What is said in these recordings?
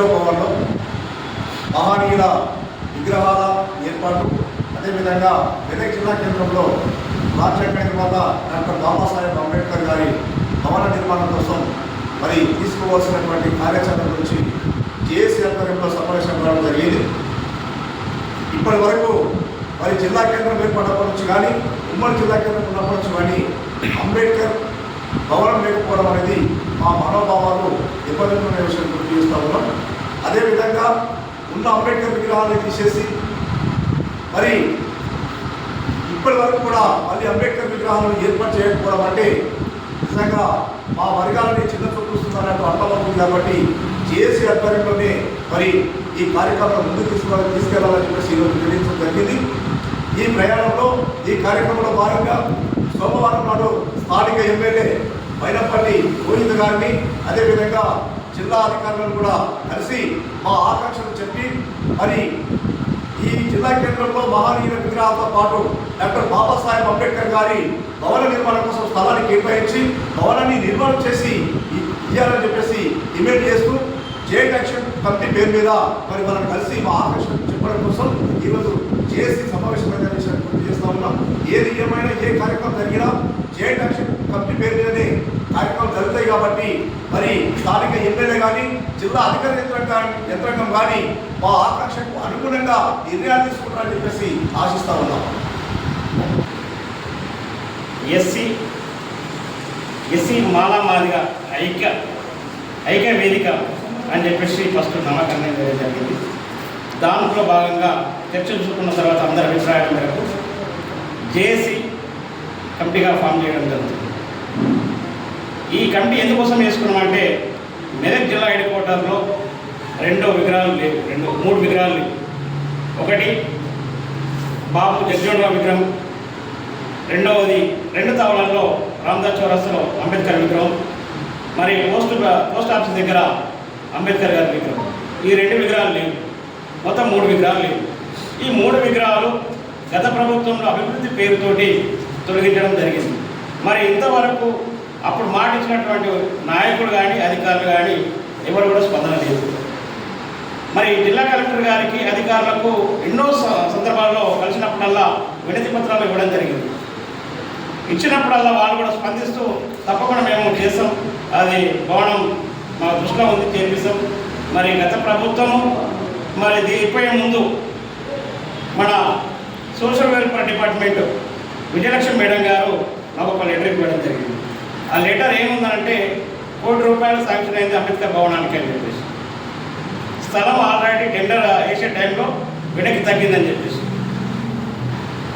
NGO భవన్లో మహనీయుల విగ్రహాల ఏర్పాటు అదేవిధంగా మెదక్ జిల్లా కేంద్రంలో రాజ్యాంగ నిర్మాత డాక్టర్ బాబాసాహెబ్ అంబేద్కర్ గారి భవన నిర్మాణం కోసం మరి తీసుకోవాల్సినటువంటి కార్యాచరణ గురించి జేఏసీ ఆధ్వర్యంలో సమావేశం కావడం జరిగింది. ఇప్పటి వరకు మరి జిల్లా కేంద్రం ఏర్పడప్పటి నుంచి కానీ ఉమ్మడి జిల్లా కేంద్రం ఉన్నప్పటి నుంచి కానీ అంబేద్కర్ భవనం లేకపోవడం అనేది మా మనోభావాలు ఇబ్బందులున్న విషయం గుర్తు చేస్తా ఉన్నాం. అదేవిధంగా ఉన్న అంబేద్కర్ విగ్రహాన్ని తీసేసి మరి ఇప్పటి వరకు కూడా మళ్ళీ అంబేద్కర్ విగ్రహాలను ఏర్పాటు చేయకపోవడం అంటే నిజంగా మా వర్గాలని చిన్న చూపిస్తున్నారంటూ అర్థమవుతుంది కాబట్టి జేఏసీ ఆధ్వర్యంలోనే మరి ఈ కార్యక్రమం ముందుకు తీసుకోవాలని తీసుకెళ్ళాలని చెప్పేసి ఈరోజు నిర్ణయించడం జరిగింది. ఈ ప్రయాణంలో ఈ కార్యక్రమంలో భాగంగా సోమవారం నాడు స్థానిక ఎమ్మెల్యే మైనపల్లి గోవింద్ గారిని అదేవిధంగా జిల్లా అధికారులను కూడా కలిసి మా ఆకాంక్షలు చెప్పి మరి ఈ జిల్లా కేంద్రంలో మహనీయుల విగ్రహాలతో పాటు డాక్టర్ బాబాసాహెబ్ అంబేద్కర్ గారి భవన నిర్మాణం కోసం స్థలాన్ని కేటాయించి భవనాన్ని నిర్మాణం చేసి ఇ- ఇయ్యాలని చెప్పేసి డిమాండ్ చేస్తూ జేట్ యాక్షన్ కమిటీ పేరు మీద మరి మనం కలిసి మా ఆకర్షణ చెప్పడం కోసం ఈరోజు జేఏసీ సమావేశమైన చేస్తా ఉన్నాం. ఏది ఏమైనా ఏ కార్యక్రమం జరిగినా జేట్ యాక్షన్ కమిటీ పేరు మీదనే కార్యక్రమం జరుగుతాయి కాబట్టి మరి స్థానిక ఎమ్మెల్యే కానీ జిల్లా అధికార యంత్రాంగం యంత్రాంగం కానీ మా ఆకాంక్షకు అనుగుణంగా నిర్ణయాలు తీసుకుంటారని చెప్పేసి ఆశిస్తా ఉన్నాం. ఎస్సీ ఎస్సీ మాలామాదిగా ఐక్య ఐక్య వేదిక అని చెప్పేసి ఫస్ట్ నమ్మకం జరిగింది. దాంట్లో భాగంగా చర్చించుకున్న తర్వాత అందరి అభిప్రాయం మేరకు జేఏసీ కమిటీగా ఫామ్ చేయడం జరుగుతుంది. ఈ కమిటీ ఎందుకోసం వేసుకున్నామంటే మెదక్ జిల్లా హెడ్ క్వార్టర్లో రెండో విగ్రహాలు లేవు. రెండు మూడు విగ్రహాలు లేవు. ఒకటి బాబు జగ్జోడరావు విగ్రహం. రెండవది రెండు తావళాల్లో రామదాస్ చౌరస్తాలో అంబేద్కర్ విగ్రహం. మరి పోస్ట్ పోస్ట్ ఆఫీస్ దగ్గర అంబేద్కర్ గారి విగ్రహం. ఈ రెండు విగ్రహాలు లేవు. మొత్తం మూడు విగ్రహాలు లేవు. ఈ మూడు విగ్రహాలు గత ప్రభుత్వంలో అభివృద్ధి పేరుతోటి తొలగించడం జరిగింది. మరి ఇంతవరకు అప్పుడు మాట ఇచ్చినటువంటి నాయకుడు కానీ అధికారులు కానీ ఎవరు కూడా స్పందన లేదు. మరి జిల్లా కలెక్టర్ గారికి అధికారులకు ఎన్నో స- సందర్భాల్లో కలిసినప్పుడల్లా వినతి పత్రాలు ఇవ్వడం జరిగింది. ఇచ్చినప్పుడల్లా వాళ్ళు కూడా స్పందిస్తూ తప్పకుండా మేము చేస్తాం. అది భవనం మా దృష్టిలో ఉంది చేపిస్తాం మరి గత ప్రభుత్వము మరి దీనిపోయే ముందు మన social welfare department Vijayalakshmi madam గారు నాకు ఒక లెటర్ ఇవ్వడం జరిగింది. ఆ లెటర్ ఏముందంటే కోటి రూపాయలు శాంక్షన్ అయింది అంబేద్కర్ భవనానికి అని చెప్పేసి. స్థలం ఆల్రెడీ టెండర్ వేసే టైంలో వెనక్కి తగ్గిందని చెప్పేసి.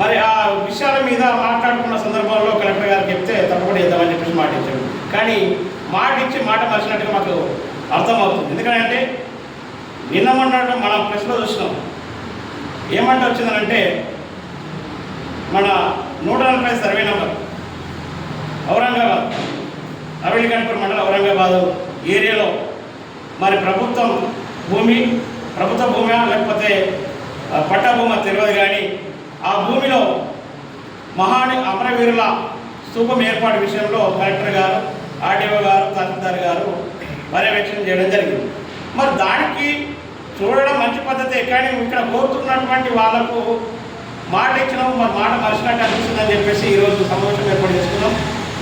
మరి ఆ విషయాల మీద మాట్లాడుకున్న సందర్భంలో కలెక్టర్ గారికి చెప్తే తప్పకుండా ఇద్దామని చెప్పేసి మాట ఇచ్చాడు కానీ మాట ఇచ్చి మాట మార్చినట్టుగా మాకు అర్థమవుతుంది. ఎందుకంటే నిన్న మొన్నటి మనం ప్రశ్నలో చూసినాం. ఏమంటే వచ్చిందనంటే మన నూట నలభై సర్వే నెంబర్. ఔరంగాబాద్. అరవింద్ మండలం ఔరంగాబాద్ ఏరియాలో మరి ప్రభుత్వం భూమి ప్రభుత్వ భూమి లేకపోతే ఆ, పట్టా తెలియదు కానీ ఆ భూమిలో మహాని అమరవీరుల స్థూపం ఏర్పాటు విషయంలో కలెక్టర్ గారు ఆర్డీఓ గారు తహసీల్దార్ గారు పర్యవేక్షణ చేయడం జరిగింది. మరి దానికి చూడడం మంచి పద్ధతే కానీ ఇక్కడ కోరుతున్నటువంటి వాళ్ళకు మాట ఇచ్చినాము మరి మాట మరిచినట్టు అనిపిస్తుందని చెప్పేసి ఈరోజు సమావేశం ఏర్పాటు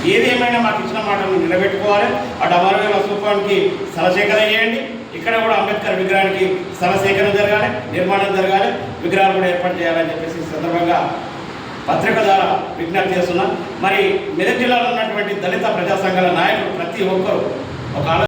ఏదేమైనా ఏది ఏమైనా మాకు ఇచ్చిన మాటలు నిలబెట్టుకోవాలి. అటు అమరవీరుల స్థూపానికి స్థలసేకరణ చేయండి. ఇక్కడ కూడా అంబేద్కర్ విగ్రహానికి స్థలసేకరణ జరగాలి నిర్మాణం జరగాలి విగ్రహాలు కూడా ఏర్పాటు చేయాలని చెప్పేసి సందర్భంగా పత్రిక ద్వారా విజ్ఞప్తి చేస్తున్నా. మరి మెదక్ జిల్లాలో ఉన్నటువంటి దళిత ప్రజా సంఘాల నాయకులు ప్రతి ఒక్కరూ ఒక